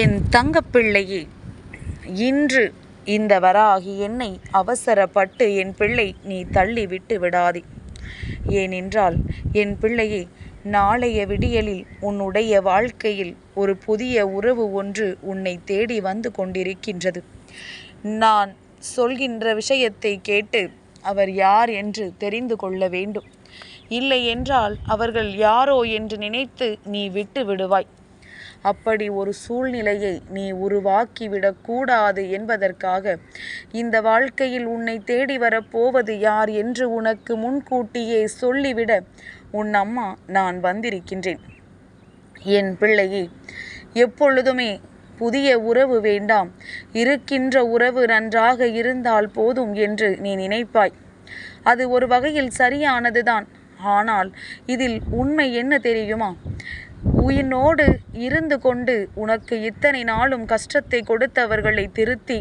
என் தங்கப்பிள்ளையே இன்று இந்த வராகி என்னை அவசரப்பட்டு என் பிள்ளை நீ தள்ளி விட்டு விடாதே. ஏனென்றால் என் பிள்ளையே நாளைய விடியலில் உன்னுடைய வாழ்க்கையில் ஒரு புதிய உறவு ஒன்று உன்னை தேடி வந்து கொண்டிருக்கின்றது. நான் சொல்கின்ற விஷயத்தை கேட்டு அவர் யார் என்று தெரிந்து கொள்ள வேண்டும். இல்லை என்றால் அவர்கள் யாரோ என்று நினைத்து நீ விட்டு விடுவாய். அப்படி ஒரு சூழ்நிலையை நீ உருவாக்கிவிடக்கூடாது என்பதற்காக இந்த வாழ்க்கையில் உன்னை தேடி வரப்போவது யார் என்று உனக்கு முன்கூட்டியே சொல்லிவிட உன் அம்மா நான் வந்திருக்கின்றேன். என் பிள்ளையே எப்பொழுதுமே புதிய உறவு வேண்டாம். இருக்கின்ற உறவு நன்றாக இருந்தால் போதும் என்று நீ நினைப்பாய். அது ஒரு வகையில் சரியானதுதான். ஆனால் இதில் உண்மை என்ன தெரியுமா? உயினோடு இருந்து கொண்டு உனக்கு இத்தனை நாளும் கஷ்டத்தை கொடுத்தவர்களை திருத்தி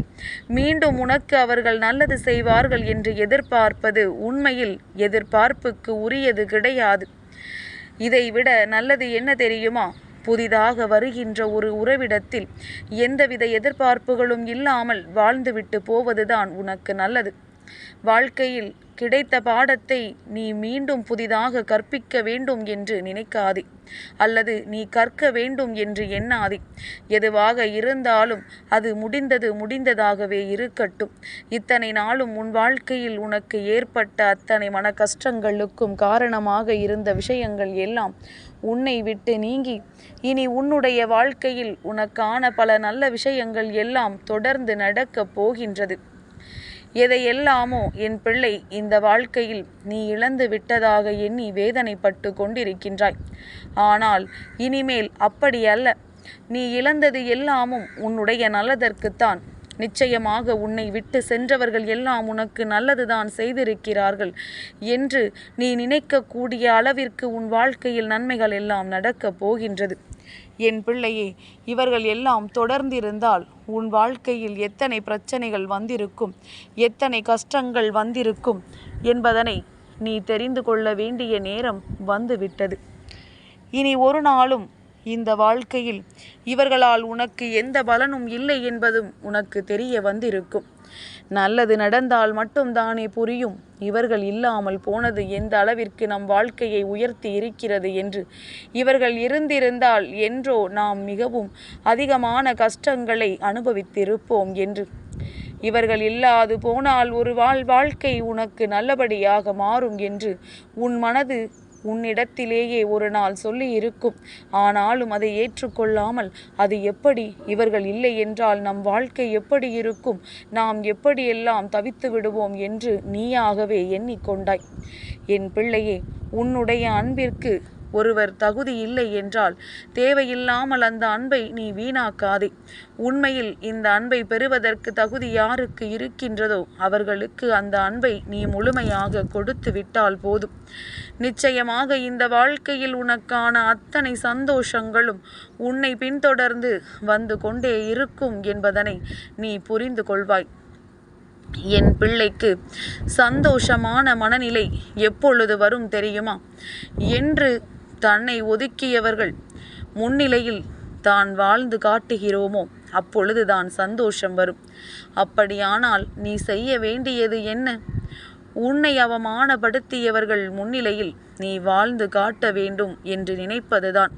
மீண்டும் உனக்கு அவர்கள் நல்லது செய்வார்கள் என்று எதிர்பார்ப்பது உண்மையில் எதிர்பார்ப்புக்கு உரியது கிடையாது. இதைவிட நல்லது என்ன தெரியுமா? புதிதாக வருகின்ற ஒரு உறவிடத்தில் எந்தவித எதிர்பார்ப்புகளும் இல்லாமல் வாழ்ந்துவிட்டு போவதுதான் உனக்கு நல்லது. வாழ்க்கையில் கிடைத்த பாடத்தை நீ மீண்டும் புதிதாக கற்பிக்க வேண்டும் என்று நினைக்காதே. அல்லது நீ கற்க வேண்டும் என்று எண்ணாதே. எதுவாக இருந்தாலும் அது முடிந்தது முடிந்ததாகவே இருக்கட்டும். இத்தனை நாளும் உன் வாழ்க்கையில் உனக்கு ஏற்பட்ட அத்தனை மன கஷ்டங்களுக்கும் காரணமாக இருந்த விஷயங்கள் எல்லாம் உன்னை விட்டு நீங்கி இனி உன்னுடைய வாழ்க்கையில் உனக்கான பல நல்ல விஷயங்கள் எல்லாம் தொடர்ந்து நடக்கப் போகின்றது. எதையெல்லாமோ என் பிள்ளை இந்த வாழ்க்கையில் நீ இழந்து விட்டதாக எண்ணி வேதனைப்பட்டு கொண்டிருக்கின்றாய். ஆனால் இனிமேல் அப்படி அல்ல. நீ இழந்தது எல்லாமும் உன்னுடைய நல்லதற்குத்தான். நிச்சயமாக உன்னை விட்டு சென்றவர்கள் எல்லாம் உனக்கு நல்லதுதான் செய்திருக்கிறார்கள் என்று நீ நினைக்கக்கூடிய அளவிற்கு உன் வாழ்க்கையில் நன்மைகள் எல்லாம் நடக்கப் போகின்றது. என் பிள்ளையே இவர்கள் எல்லாம் தொடர்ந்திருந்தால் உன் வாழ்க்கையில் எத்தனை பிரச்சனைகள் வந்திருக்கும் எத்தனை கஷ்டங்கள் வந்திருக்கும் என்பதனை நீ தெரிந்து கொள்ள வேண்டிய நேரம் வந்துவிட்டது. இனி ஒரு நாளும் இந்த வாழ்க்கையில். இவர்களால் உனக்கு எந்த பலனும் இல்லை என்பதும் உனக்கு தெரிய வந்திருக்கும். நல்லது நடந்தால் மட்டும்தானே புரியும். இவர்கள் இல்லாமல் போனது எந்த அளவிற்கு நம் வாழ்க்கையை உயர்த்தி இருக்கிறது என்று. இவர்கள் இருந்திருந்தால் என்றோ நாம் மிகவும் அதிகமான கஷ்டங்களை அனுபவித்திருப்போம் என்று. இவர்கள் இல்லாது போனால் ஒரு வாழ் வாழ்க்கை உனக்கு நல்லபடியாக மாறும் என்று உன் மனது உன்னிடத்திலேயே ஒரு நாள் சொல்லி இருக்கும். ஆனாலும் அதை ஏற்றுக்கொள்ளாமல் அது எப்படி? இவர்கள் இல்லை என்றால் நம் வாழ்க்கை எப்படி இருக்கும்? நாம் எப்படியெல்லாம் தவித்து விடுவோம் என்று நீயாகவே எண்ணிக்கொண்டாய். என் பிள்ளையே உன்னுடைய அன்பிற்கு ஒருவர் தகுதி இல்லை என்றால் தேவையில்லாமல் அந்த அன்பை நீ வீணாக்காதே. உண்மையில் இந்த அன்பை பெறுவதற்கு தகுதி யாருக்கு இருக்கின்றதோ அவர்களுக்கு அந்த அன்பை நீ முழுமையாக கொடுத்து விட்டால் போதும். நிச்சயமாக இந்த வாழ்க்கையில் உனக்கான அத்தனை சந்தோஷங்களும் உன்னை பின்தொடர்ந்து வந்து கொண்டே இருக்கும் என்பதனை நீ புரிந்து கொள்வாய். என் பிள்ளைக்கு சந்தோஷமான மனநிலை எப்பொழுது வரும் தெரியுமா? என்று தன்னை ஒதுக்கியவர்கள் முன்னிலையில் தான் வாழ்ந்து காட்டுகிறோமோ அப்பொழுதுதான் சந்தோஷம் வரும். அப்படியானால் நீ செய்ய வேண்டியது என்ன? உன்னை அவமானப்படுத்தியவர்கள் முன்னிலையில் நீ வாழ்ந்து காட்ட வேண்டும் என்று நினைப்பதுதான்.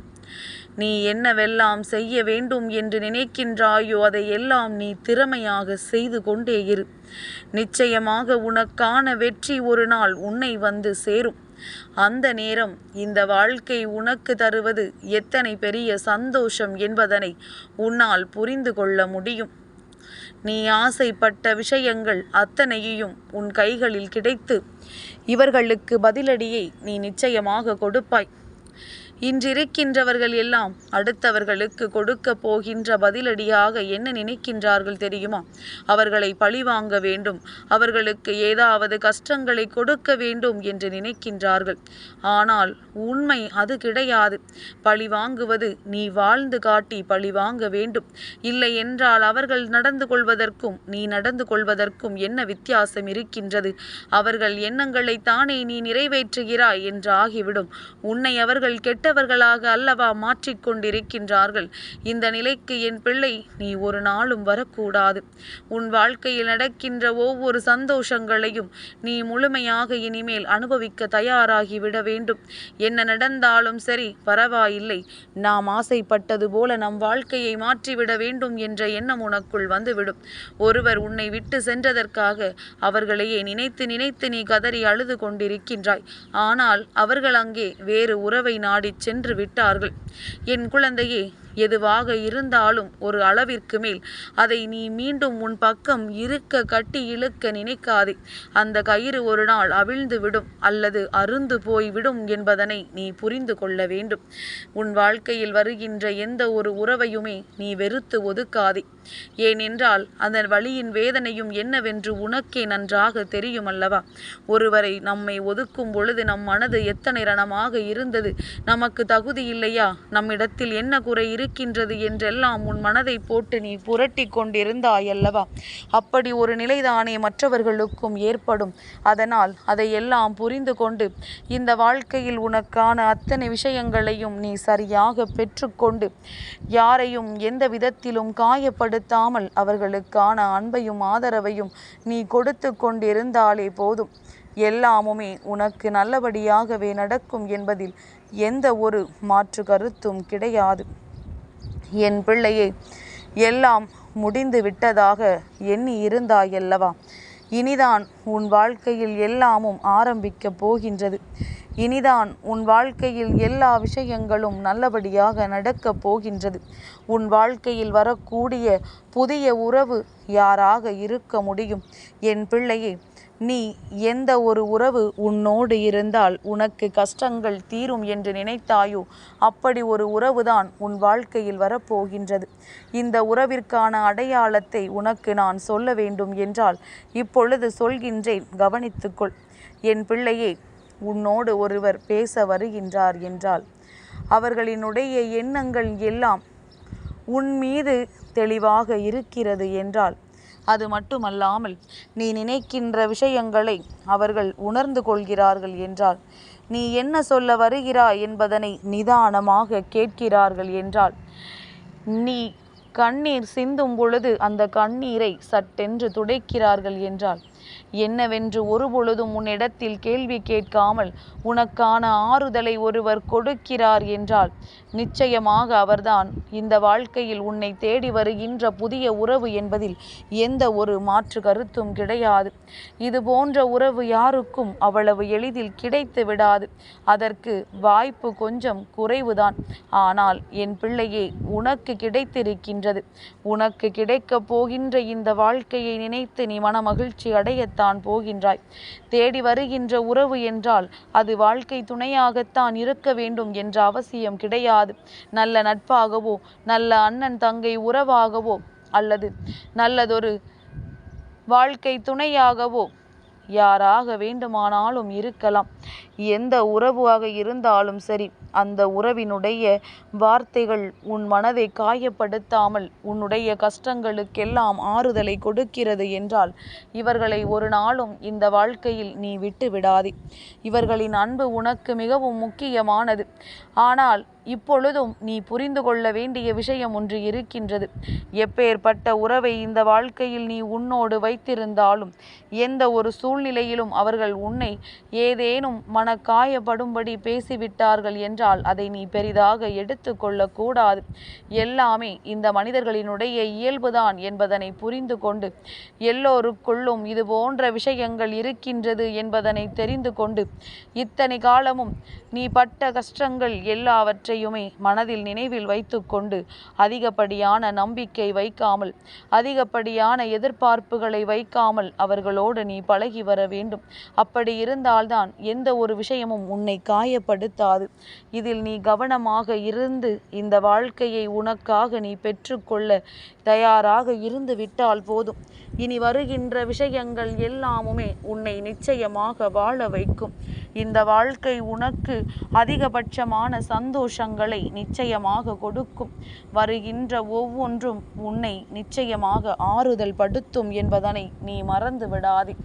நீ என்னவெல்லாம் செய்ய வேண்டும் என்று நினைக்கின்றாயோ அதையெல்லாம் நீ திறமையாக செய்து கொண்டே இரு. நிச்சயமாக உனக்கான வெற்றி ஒரு நாள் உன்னை வந்து சேரும். அந்த நேரம் இந்த வாழ்க்கை உனக்கு தருவது எத்தனை பெரிய சந்தோஷம் என்பதனை உன்னால் புரிந்து கொள்ள முடியும். நீ ஆசைப்பட்ட விஷயங்கள் அத்தனையையும் உன் கைகளில் கிடைத்து இவர்களுக்கு பதிலடியை நீ நிச்சயமாக கொடுப்பாய். இன்றிருக்கின்றவர்கள் எல்லாம் அடுத்தவர்களுக்கு கொடுக்க போகின்ற பதிலடியாக என்ன நினைக்கின்றார்கள் தெரியுமா? அவர்களை பழிவாங்க வேண்டும். அவர்களுக்கு ஏதாவது கஷ்டங்களை கொடுக்க வேண்டும் என்று நினைக்கின்றார்கள். ஆனால் உண்மை அது கிடையாது. பழி வாங்குவது நீ வாழ்ந்து காட்டி பழி வாங்க வேண்டும். இல்லை என்றால் அவர்கள் நடந்து கொள்வதற்கும் நீ நடந்து கொள்வதற்கும் என்ன வித்தியாசம் இருக்கின்றது? அவர்கள் எண்ணங்களை தானே நீ நிறைவேற்றுகிறாய் என்று ஆகிவிடும் உன்னை அவர்கள் கெட்ட கெட்டவர்களாக அல்லவா மாற்றிக்கொண்டிருக்கின்றார்கள் இந்த நிலைக்கு என் பிள்ளை நீ ஒரு நாளும் வரக்கூடாது. உன் வாழ்க்கையில் நடக்கின்ற ஒவ்வொரு சந்தோஷங்களையும் நீ முழுமையாக இனிமேல் அனுபவிக்க தயாராகிவிட வேண்டும். என்ன நடந்தாலும் சரி பரவாயில்லை. நாம் ஆசைப்பட்டது போல நம் வாழ்க்கையை மாற்றிவிட வேண்டும் என்ற எண்ணம் உனக்குள் வந்துவிடும். ஒருவர் உன்னை விட்டு சென்றதற்காக அவர்களையே நினைத்து நினைத்து நீ கதறி அழுது கொண்டிருக்கின்றாய். ஆனால் அவர்கள் அங்கே வேறு உறவை நாடி சென்று விட்டார்கள். என் குழந்தையே எதுவாக இருந்தாலும் ஒரு அளவிற்கு மேல். அதை நீ மீண்டும் உன் பக்கம் இருக்க கட்டி இழுக்க நினைக்காதே. அந்த கயிறு ஒரு நாள் அவிழ்ந்து விடும் அல்லது அருந்து போய்விடும் என்பதனை நீ புரிந்து கொள்ள வேண்டும். உன் வாழ்க்கையில் வருகின்ற எந்த ஒரு உறவையுமே நீ வெறுத்து ஒதுக்காதே. ஏனென்றால் அதன் வழியின் வேதனையும் என்னவென்று உனக்கே நன்றாக தெரியும் அல்லவா ஒருவரை நம்மை ஒதுக்கும் பொழுது நம் மனது எத்தனை ரணமாக இருந்தது? நமக்கு தகுதி இல்லையா? நம்மிடத்தில் என்ன குறை இரு இருக்கின்றது என்றெல்லாம் உன் மனதை போட்டு நீ புரட்டி கொண்டிருந்தாய் அல்லவா அப்படி ஒரு நிலைதானே மற்றவர்களுக்கும் ஏற்படும். அதனால் அதையெல்லாம் புரிந்து கொண்டு இந்த வாழ்க்கையில் உனக்கான அத்தனை விஷயங்களையும் நீ சரியாக பெற்றுக்கொண்டு யாரையும் எந்த விதத்திலும் காயப்படுத்தாமல் அவர்களுக்கான அன்பையும் ஆதரவையும் நீ கொடுத்து கொண்டிருந்தாலே போதும். எல்லாமுமே உனக்கு நல்லபடியாகவே நடக்கும் என்பதில் எந்த ஒரு மாற்று கருத்தும் கிடையாது. என் பிள்ளையே எல்லாம் முடிந்து விட்டதாக எண்ணி இருந்தாயல்லவா? இனிதான் உன் வாழ்க்கையில் எல்லாமும் ஆரம்பிக்கப் போகின்றது. இனிதான் உன் வாழ்க்கையில் எல்லா விஷயங்களும் நல்லபடியாக நடக்கப் போகின்றது. உன் வாழ்க்கையில் வரக்கூடிய புதிய உறவு யாராக இருக்க முடியும்? என் பிள்ளையே நீ எந்த ஒரு உறவு உன்னோடு இருந்தால் உனக்கு கஷ்டங்கள் தீரும் என்று நினைத்தாயோ அப்படி ஒரு உறவுதான் உன் வாழ்க்கையில் வரப்போகின்றது. இந்த உறவிற்கான அடையாளத்தை உனக்கு நான் சொல்ல வேண்டும் என்றால் இப்பொழுது சொல்கின்றேன் கவனித்துக்கொள். என் பிள்ளையே உன்னோடு ஒருவர் பேச வருகின்றார் என்றால் அவர்களினுடைய எண்ணங்கள் எல்லாம் உன் மீது தெளிவாக இருக்கிறது என்றால் அது மட்டுமல்லாமல் நீ நினைக்கின்ற விஷயங்களை அவர்கள் உணர்ந்து கொள்கிறார்கள் என்றால் நீ என்ன சொல்ல வருகிறாய் என்பதனை நிதானமாக கேட்கிறார்கள் என்றால் நீ கண்ணீர் சிந்தும் பொழுது அந்த கண்ணீரை சட்டென்று துடைக்கிறார்கள் என்றால் என்னவென்று ஒருபொழுதும் உன்னிடத்தில் கேள்வி கேட்காமல் உனக்கான ஆறுதலை ஒருவர் கொடுக்கிறார் என்றால் நிச்சயமாக அவர்தான் இந்த வாழ்க்கையில் உன்னை தேடி வருகின்ற புதிய உறவு என்பதில் எந்த ஒரு மாற்று கருத்தும் கிடையாது. இது போன்ற உறவு யாருக்கும் அவ்வளவு எளிதில் கிடைத்து விடாது. அதற்கு வாய்ப்பு கொஞ்சம் குறைவுதான். ஆனால் என் பிள்ளையே உனக்கு கிடைத்திருக்கின்றது. உனக்கு கிடைக்கப் போகின்ற இந்த வாழ்க்கையை நினைத்து நீ மன மகிழ்ச்சி தேடித்தான் போகின்றாய். தேடி வருகின்ற உறவு என்றால் அது வாழ்க்கை துணையாகத்தான் இருக்க வேண்டும் என்ற அவசியம் கிடையாது. நல்ல நட்பாகவோ நல்ல அண்ணன் தங்கை உறவாகவோ அல்லது நல்லதொரு வாழ்க்கை துணையாகவோ யாராக வேண்டுமானாலும் இருக்கலாம். எந்த உறவாக இருந்தாலும் சரி அந்த உறவினுடைய வார்த்தைகள் உன் மனதை காயப்படுத்தாமல் உன்னுடைய கஷ்டங்களுக்கெல்லாம் ஆறுதலை கொடுக்கிறது என்றால் இவர்களை ஒரு நாளும் இந்த வாழ்க்கையில் நீ விட்டு விடாதே. இவர்களின் அன்பு உனக்கு மிகவும் முக்கியமானது. ஆனால் இப்பொழுதும் நீ புரிந்து கொள்ள வேண்டிய விஷயம் ஒன்று இருக்கின்றது. எப்பேற்பட்ட உறவை இந்த வாழ்க்கையில் நீ உன்னோடு வைத்திருந்தாலும் எந்த ஒரு சூழ்நிலையிலும் அவர்கள் உன்னை ஏதேனும் மன காயப்படும்படி பேசிவிட்டார்கள் என்றால் அதை நீ பெரிதாக எடுத்து கொள்ளக்கூடாது. எல்லாமே இந்த மனிதர்களினுடைய இயல்புதான் என்பதனை புரிந்து கொண்டு எல்லோருக்குள்ளும் இது போன்ற விஷயங்கள் இருக்கின்றது என்பதனை தெரிந்து கொண்டு இத்தனை காலமும் நீ பட்ட கஷ்டங்கள் எல்லாவற்றையுமே மனதில் நினைவில் வைத்துக்கொண்டு அதிகப்படியான நம்பிக்கை வைக்காமல் அதிகப்படியான எதிர்பார்ப்புகளை வைக்காமல் அவர்களோடு நீ பழகி வர வேண்டும். அப்படி இருந்தால்தான் எந்த ஒரு விஷயமும் உன்னை காயப்படுத்தாது. இதில் நீ கவனமாக இருந்து இந்த வாழ்க்கையை உனக்காக நீ பெற்றுக்கொள்ள தயாராக இருந்து விட்டால் போதும். இனி வருகின்ற விஷயங்கள் எல்லாமுமே உன்னை நிச்சயமாக வாழ வைக்கும். இந்த வாழ்க்கை உனக்கு அதிகபட்சமான சந்தோஷங்களை நிச்சயமாக கொடுக்கும். வருகின்ற ஒவ்வொன்றும் உன்னை நிச்சயமாக ஆறுதல் படுத்தும் என்பதனை நீ மறந்து விடாதே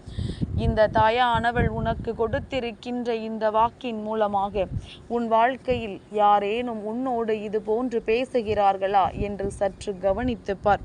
இந்த தாயானவள் உனக்கு கொடுத்திருக்கின்ற இந்த வாக்கின் மூலமாக உன் வாழ்க்கையில் யாரேனும் உன்னோடு இது போன்று பேசுகிறார்களா என்று சற்று கவனித்துப்பார்